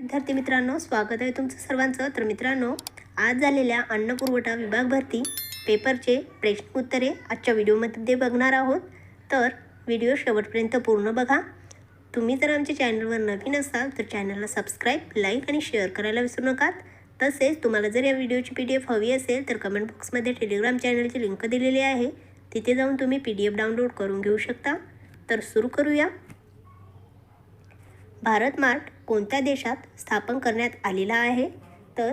विद्यार्थी मित्रांनो स्वागत आहे तुमचं सर्वांचं. तर मित्रांनो आज झालेल्या अन्न पुरवठा विभाग भरती पेपरचे प्रश्न उत्तरे आजच्या व्हिडिओमध्ये बघणार आहोत. तर व्हिडिओ शेवटपर्यंत पूर्ण बघा. तुम्ही जर आमच्या चॅनलवर नवीन असाल तर चॅनलला सबस्क्राईब लाईक आणि शेअर करायला विसरू नका तसेच तुम्हाला जर या व्हिडिओची पी डी एफ हवी असेल तर कमेंट बॉक्समध्ये टेलिग्राम चॅनलची लिंक दिलेली आहे. तिथे जाऊन तुम्ही पी डी एफ डाउनलोड करून घेऊ शकता. तर सुरू करूया. भारत मार्ट कोणत्या देशात स्थापन करण्यात आलेला आहे? तर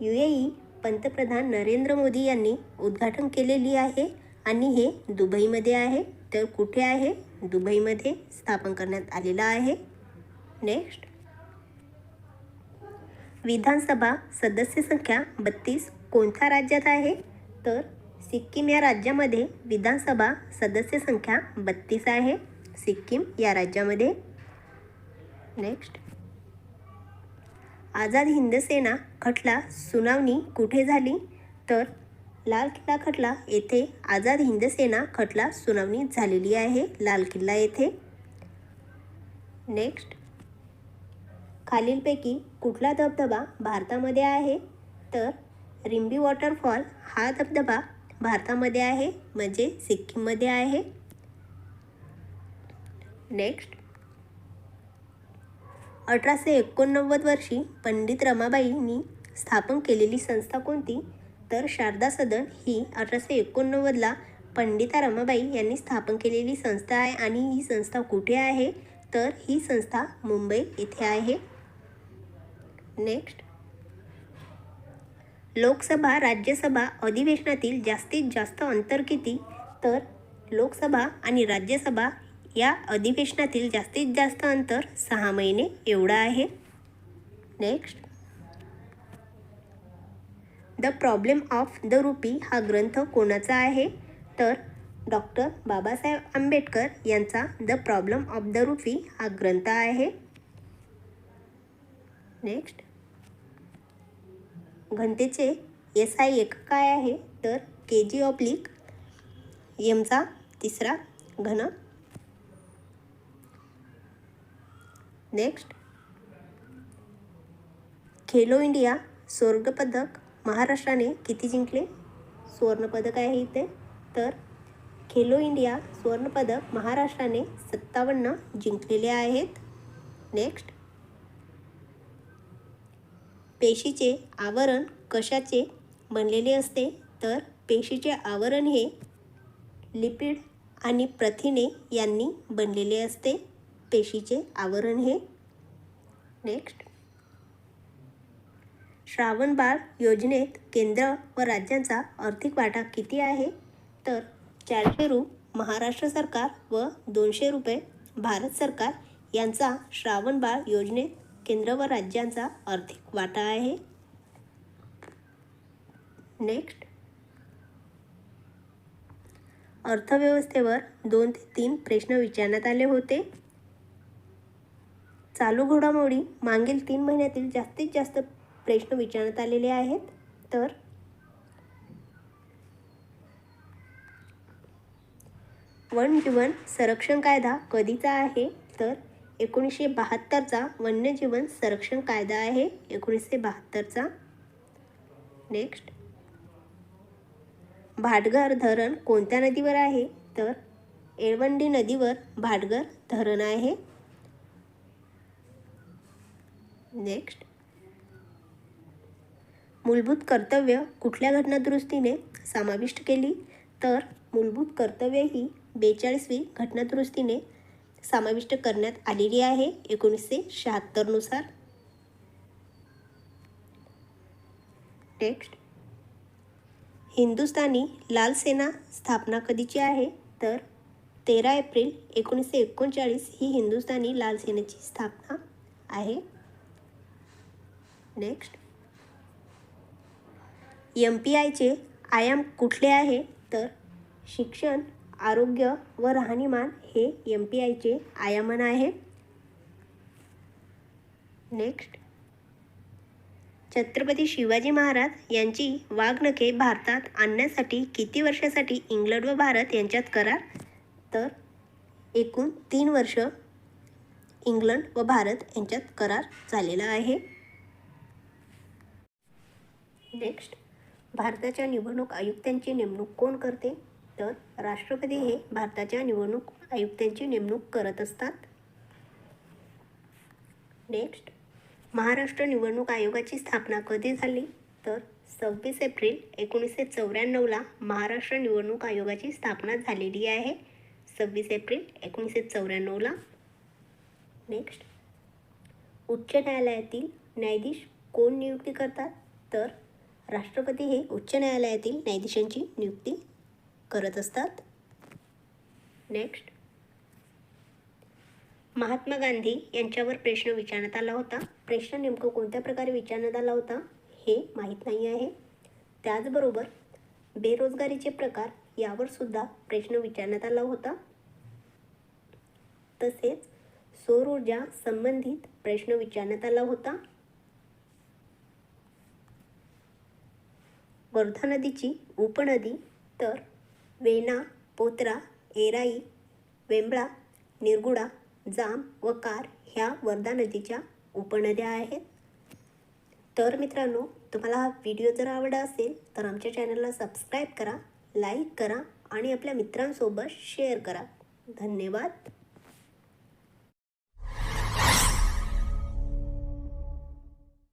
यू ए ई पंतप्रधान नरेंद्र मोदी यांनी उद्घाटन केलेली आहे आणि हे दुबईमध्ये आहे. तर कुठे आहे? दुबईमध्ये स्थापन करण्यात आलेला आहे. नेक्स्ट. विधानसभा सदस्य संख्या बत्तीस कोणत्या राज्यात आहे? तर सिक्कीम या राज्यामध्ये विधानसभा सदस्य संख्या बत्तीस आहे. सिक्कीम या राज्यामध्ये नेक्स्ट आझाद हिंद सेना खटला सुनावणी कुठे झाली? तर लाल किल्ला खटला येथे आझाद हिंद सेना खटला सुनावणी झालेली आहे लाल किल्ला येथे. नेक्स्ट खालीलपैकी कुठला धबधबा भारतामध्ये आहे? तर रिंबी वॉटरफॉल हा धबधबा भारतामध्ये आहे म्हणजे सिक्कीममध्ये आहे. नेक्स्ट अठराशे एकोणनव्वद वर्षी पंडित रमाबाईंनी स्थापन केलेली संस्था कोणती? तर शारदा सदन ही अठराशे एकोणनव्वदला पंडिता रमाबाई यांनी स्थापन केलेली संस्था आहे आणि ही संस्था कुठे आहे? तर ही संस्था मुंबई येथे आहे. नेक्स्ट. लोकसभा राज्यसभा अधिवेशनातील जास्तीत जास्त अंतर किती? तर लोकसभा आणि राज्यसभा या अधिवेशनातील जास्तीत जास्त अंतर सहा महिने एवढं आहे. Next the problem of the rupee हा ग्रंथ कोणाचा आहे? तर डॉक्टर बाबासाहेब आंबेडकर यांचा the problem of the rupee हा ग्रंथ आहे. नेक्स्ट घनतेचे एस आय एक काय आहे? तर के जी ऑब्लिक यमचा तिसरा घन नेक्स्ट. खेलो इंडिया स्वर्गपदक महाराष्ट्राने किती जिंकले? सुवर्णपदक आहे इथे. तर खेलो इंडिया सुवर्णपदक महाराष्ट्राने सत्तावन्न जिंकलेले आहेत. नेक्स्ट. पेशीचे आवरण कशाचे बनलेले असते? तर पेशीचे आवरण हे लिपिड आणि प्रथिने यांनी बनलेले असते. पेशीचे आवरण हे. नेक्स्ट श्रावण बाळ योजनेत केंद्र व राज्यांचा आर्थिक वाटा किती आहे? तर चारशे रु. महाराष्ट्र सरकार व दोनशे रुपये भारत सरकार यांचा श्रावण बाळ योजनेत केंद्र व राज्यांचा आर्थिक वाटा आहे. नेक्स्ट अर्थव्यवस्थेवर दोन ते तीन प्रश्न विचारण्यात आले होते. चालू घडामोडी मागील तीन महिन्यातील जास्तीत जास्त प्रश्न विचारण्यात आलेले आहेत. तर वन जीवन संरक्षण कायदा कधीचा आहे? तर एकोणीसशे बहात्तरचा वन्यजीवन संरक्षण कायदा आहे. एकोणीसशे बहात्तरचा नेक्स्ट भाटघर धरण कोणत्या नदीवर आहे? तर एळवंडी नदीवर भाटघर धरण आहे. नेक्स्ट मूलभूत कर्तव्य कुठल्या घटनादुरुस्तीने समाविष्ट केली? तर मूलभूत कर्तव्य ही बेचाळीसवी घटनादुरुस्तीने समाविष्ट करण्यात आलेली आहे एकोणीसशे शहात्तरनुसार नेक्स्ट हिंदुस्थानी लाल सेना स्थापना कधीची आहे? तर तेरा एप्रिल एकोणीसशे एकोणचाळीस ही हिंदुस्थानी लाल सेनेची स्थापना आहे. नेक्स्ट एम पी आयचे आयाम कुठले आहे? तर शिक्षण आरोग्य व राहणीमान हे एम पी आयचे आयामन आहे. नेक्स्ट छत्रपती शिवाजी महाराज यांची वाघनखे भारतात आणण्यासाठी किती वर्षासाठी इंग्लंड व भारत यांच्यात करार? तर एकूण तीन वर्ष इंग्लंड व भारत यांच्यात करार झालेला आहे. नेक्स्ट भारताच्या निवडणूक आयुक्तांची नेमणूक कोण करते? तर राष्ट्रपती हे भारताच्या निवडणूक आयुक्तांची नेमणूक करत असतात. नेक्स्ट महाराष्ट्र निवडणूक आयोगाची स्थापना कधी झाली? तर सव्वीस एप्रिल एकोणीसशे चौऱ्याण्णवला महाराष्ट्र निवडणूक आयोगाची स्थापना झालेली आहे. सव्वीस एप्रिल एकोणीसशे चौऱ्याण्णवला नेक्स्ट उच्च न्यायालयातील न्यायाधीश कोण नियुक्ती करतात? तर राष्ट्रपती हे उच्च न्यायालयातील न्यायाधीशांची नियुक्ती करत असतात. नेक्स्ट महात्मा गांधी यांच्यावर प्रश्न विचारण्यात आला होता. प्रश्न नेमकं कोणत्या प्रकारे विचारण्यात आला होता हे माहीत नाही आहे. त्याचबरोबर बेरोजगारीचे प्रकार यावर सुद्धा प्रश्न विचारण्यात आला होता. तसेच सौर ऊर्जा संबंधित प्रश्न विचारण्यात आला होता. वर्धा नदीची उपनदी तर वेणा पोत्रा एराई वेंबळा निरगुडा जाम व कार ह्या वर्धा नदीच्या उपनद्या आहेत. तर मित्रांनो तुम्हाला हा व्हिडिओ जर आवडला असेल तर आमच्या चॅनलला सबस्क्राईब करा लाईक करा आणि आपल्या मित्रांसोबत शेअर करा. धन्यवाद.